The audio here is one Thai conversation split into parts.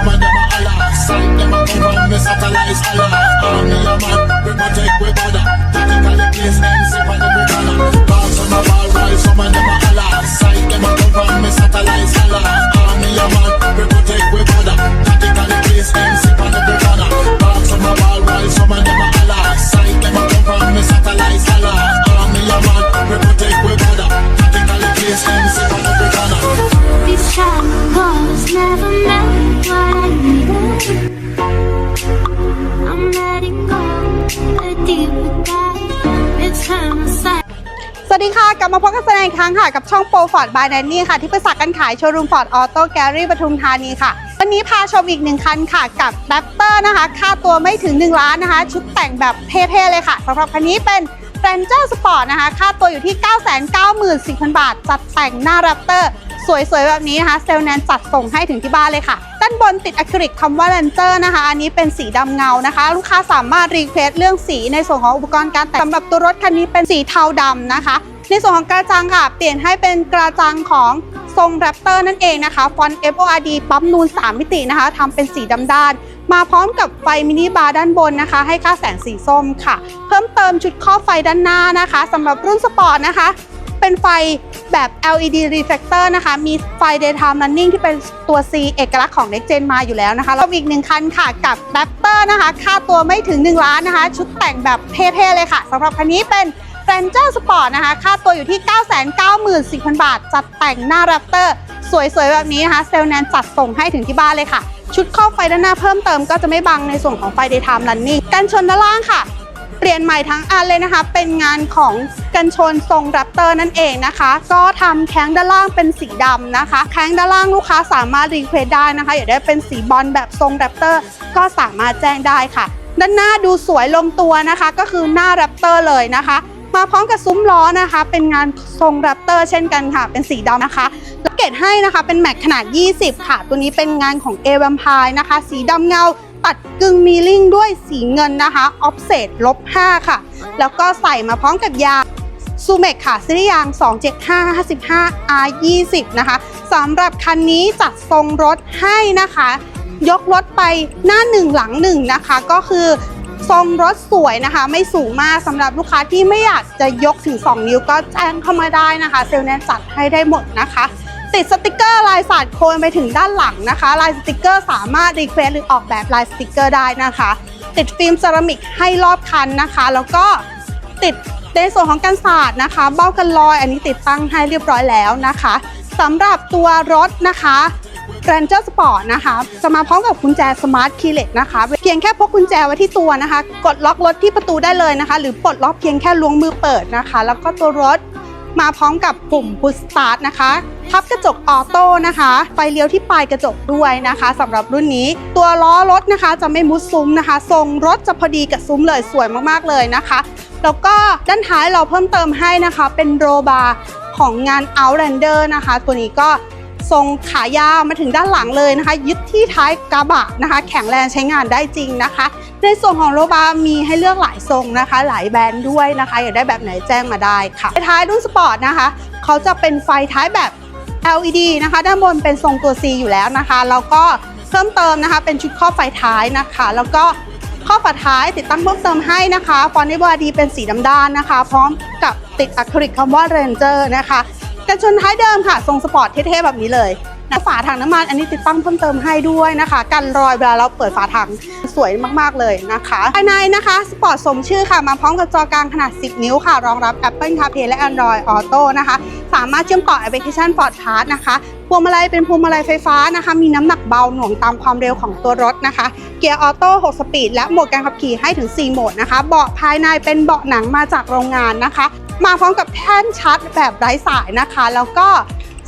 some of them a holla. Sight them a come from me satellites holla. Army a man, we protect we border. Tactically place them safe on every corner. On my สวัสดีค่ะ กลับมาพบกันแสดงอีกครั้งค่ะ กับช่องโปรฟอร์ดบายแนนนี่ค่ะ ที่ปรึกษาการขายโชว์รูมฟอร์ดออโต้แกลลี่ปทุมธานีค่ะ วันนี้พาชมอีกหนึ่งคันค่ะ กับแรปเตอร์นะคะ ค่าตัวไม่ถึง 1 ล้านนะคะ ชุดแต่งแบบเท่ๆเลยค่ะสำหรับคันนี้เป็น Ranger Sport นะคะ ค่าตัวอยู่ที่ 994,000 บาท จัดแต่งหน้าแรปเตอร์ สวยๆ แบบนี้นะคะ เซลแนนจัดส่งให้ถึงที่บ้านเลยค่ะ ด้านบนติดอะคริลิกคำว่า Ranger นะคะ อันนี้เป็นสีดำเงานะคะ ลูกค้าสามารถรีเควสเรื่องสีในส่วนของอุปกรณ์การแต่งสำหรับตัวรถคันนี้เป็นสีเทาดำนะคะ ในส่วนของกระจังค่ะ เปลี่ยนให้เป็นกระจังของทรงแรปเตอร์นั่นเองนะคะฟอนต์ FORD ปั๊มนูน 3 มิตินะคะทำเป็นสีดำด้าน มาพร้อมกับไฟมินิบาร์ด้านบนนะคะ ให้ค่าแสงสีส้มค่ะ เพิ่มเติมชุดครอไฟด้านหน้านะคะสำหรับรุ่นสปอร์ตนะคะ เป็นไฟ แบบ LED reflector นะคะ มีไฟ daytime running ที่เป็นตัว C เอกลักษณ์ของ Next Gen มาอยู่แล้วนะคะแล้วอีกหนึ่งคันค่ะกับ Raptor นะคะ ค่าตัวไม่ถึง 1 ล้านนะคะ ชุดแต่งแบบเท่ๆเลยค่ะสำหรับคันนี้เป็น Ranger Sport นะคะ ค่าตัวอยู่ที่ 994,000 บาท จัดแต่งหน้า Raptor สวยๆ แบบนี้นะคะ เซลแนนจัดส่งให้ถึงที่บ้านเลยค่ะ ชุดครอบไฟด้านหน้าเพิ่มเติมก็จะไม่บังในส่วนของไฟ daytime running กันชนด้านล่างค่ะ เปลี่ยนใหม่ทั้งอันเลยนะคะ เป็นงานของกันชนทรงแรปเตอร์นั่นเองนะคะ ก็ทำแข้งด้านล่างเป็นสีดำนะคะ แข้งด้านล่างลูกค้าสามารถรีเควสได้นะคะ อยากได้เป็นสีบอลแบบทรงแรปเตอร์ก็สามารถแจ้งได้ค่ะ ด้านหน้าดูสวยลงตัวนะคะ ก็คือหน้าแรปเตอร์เลยนะคะมาพร้อมกับซุ้มล้อนะคะ เป็นงานทรงแรปเตอร์เช่นกันค่ะ เป็นสีดำนะคะแล้วเกตให้นะคะ เป็นแม็กขนาด 20 ค่ะ ตัวนี้เป็นงานของ a อ v มพายนะคะ สีดำเงา ตัดกึ่งมีลิ่งด้วยสีเงินนะคะออฟเซตลบ5ค่ะ แล้วก็ใส่มาพร้อมกับยางซูเมกค่ะซีรีส์ยาง 275 55 R 20 นะคะสำหรับคันนี้จัดทรงรถให้นะคะ ยกรถไปหน้าหนึ่งหลังหนึ่งนะคะ ก็คือทรงรถสวยนะคะ ไม่สูงมากสำหรับลูกค้าที่ไม่อยากจะยกถึง 2 นิ้วก็แจ้งเข้ามาได้นะคะ เซลล์แนนจัดให้ได้หมดนะคะ ติดสติกเกอร์ลายสาดโคนไปถึงด้านหลังนะคะ ลายสติกเกอร์สามารถรีเควสหรือออกแบบลายสติกเกอร์ได้นะคะ ติดฟิล์มเซรามิกให้รอบคันนะคะ แล้วก็ติดในส่วนของกันศาสตร์นะคะ เบ้ากันลอย อันนี้ติดตั้งให้เรียบร้อยแล้วนะคะสำหรับตัวรถนะคะ Ranger Sport นะคะ จะมาพร้อมกับกุญแจ Smart Keyless นะคะ เพียงแค่พกกุญแจไว้ที่ตัวนะคะ กดล็อกรถที่ประตูได้เลยนะคะ หรือปลดล็อกเพียงแค่ล้วงมือเปิดนะคะ แล้วก็ตัวรถมาพร้อมกับปุ่ม Push Start นะคะ พับกระจกออโต้นะคะ ไฟเลี้ยวที่ปลายกระจกด้วยนะคะสำหรับรุ่นนี้ ตัวล้อรถนะคะ จะไม่มุดซุ้มนะคะ ทรงรถจะพอดีกับซุ้มเลยสวยมากๆเลยนะคะ แล้วก็ด้านท้ายเราเพิ่มเติมให้นะคะ เป็นโรบาร์ของงาน Outlander นะคะ ตัวนี้ก็ทรงขายาวมาถึงด้านหลังเลยนะคะ ยึดที่ท้ายกระบะนะคะ แข็งแรงใช้งานได้จริงนะคะ ในส่วนของโรบาร์มีให้เลือกหลายทรงนะคะ หลายแบรนด์ด้วยนะคะ อยากได้แบบไหนแจ้งมาได้ค่ะท้ายรุ่นสปอร์ตนะคะ เขาจะเป็นไฟท้ายแบบ LED นะคะด้านบนเป็นทรงตัว C อยู่แล้วนะคะแล้วก็เพิ่มเติมนะคะเป็นชุดครอบไฟท้ายนะคะ แล้วก็ข้อบฝาท้ายติดตั้งเพิ่มเติมให้นะคะฟอนต์นิบอดีเป็นสีดำด้านนะคะ พร้อมกับติดอะคริลิกคำว่า Ranger นะคะกันชนท้ายเดิมค่ะ ทรงสปอร์ตเท่ๆแบบนี้เลยนะฝาถังน้ำมันอันนี้ติดตั้งเพิ่มเติมให้ด้วยนะคะ กันรอยเวลาเราเปิดฝาถังสวยมากๆเลยนะคะภายในนะคะสปอร์ตสมชื่อค่ะมาพร้อมกับจอกลางขนาด 10 นิ้วค่ะ รองรับ Apple CarPlay และ Android Auto นะคะ สามารถเชื่อมต่อแอปพลิเคชัน Ford Pass นะคะพวงมาลัยเป็นพวงมาลัยไฟฟ้านะคะ มีน้ำหนักเบาหน่วงตามความเร็วของตัวรถนะคะ เกียร์ออโต้6สปีดและโหมดการขับขี่ให้ถึง 4 โหมดนะคะ เบาะภายในเป็นเบาะหนังมาจากโรงงานนะคะ มาพร้อมกับแท่นชาร์จแบบไร้สายนะคะ แล้วก็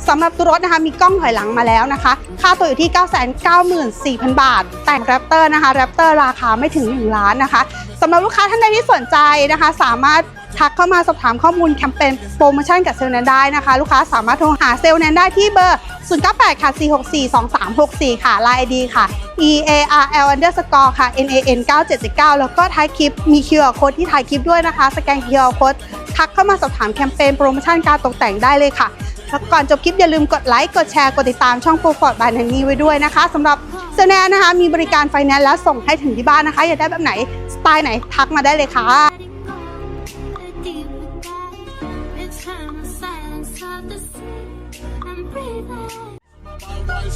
สำหรับตัวรถนะคะมีกล้องถอยหลังมาแล้วนะคะ ค่าตัวอยู่ที่ 994,000 บาท แต่งแรปเตอร์นะคะแรปเตอร์ราคาไม่ถึง 1 ล้านนะคะสำหรับลูกค้าท่านใดที่สนใจนะคะ สามารถ ทักเข้ามาสอบถามข้อมูลแคมเปญโปรโมชั่นกับเซลแนนได้นะคะ ลูกค้าสามารถโทรหาเซลแนนได้ที่เบอร์ 098 ค่ะ 464 2364 ค่ะไลน์ ID ค่ะ e a r l underscore ค่ะ n a n 979 แล้วก็ท้ายคลิปมี QR code ที่ท้ายคลิปด้วยนะคะ สแกน QR code ทักเข้ามาสอบถามแคมเปญโปรโมชั่นการตกแต่งได้เลยค่ะแล้วก่อนจบคลิปอย่าลืมกดไลค์กดแชร์กดติดตามช่องโปรฟอร์ดบายแนันนี่ไว้ด้วยนะคะสำหรับเซแนนนะคะ มีบริการไฟแนนซ์และส่งให้ถึงที่บ้านนะคะ อยากได้แบบไหน สไตล์ไหนทักมาได้เลยค่ะ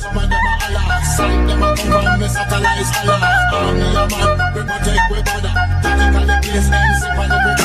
Some of them are Allah. Some them a come from me satellites Allah. Army a man, we protect we border. Tactically place ends, if I never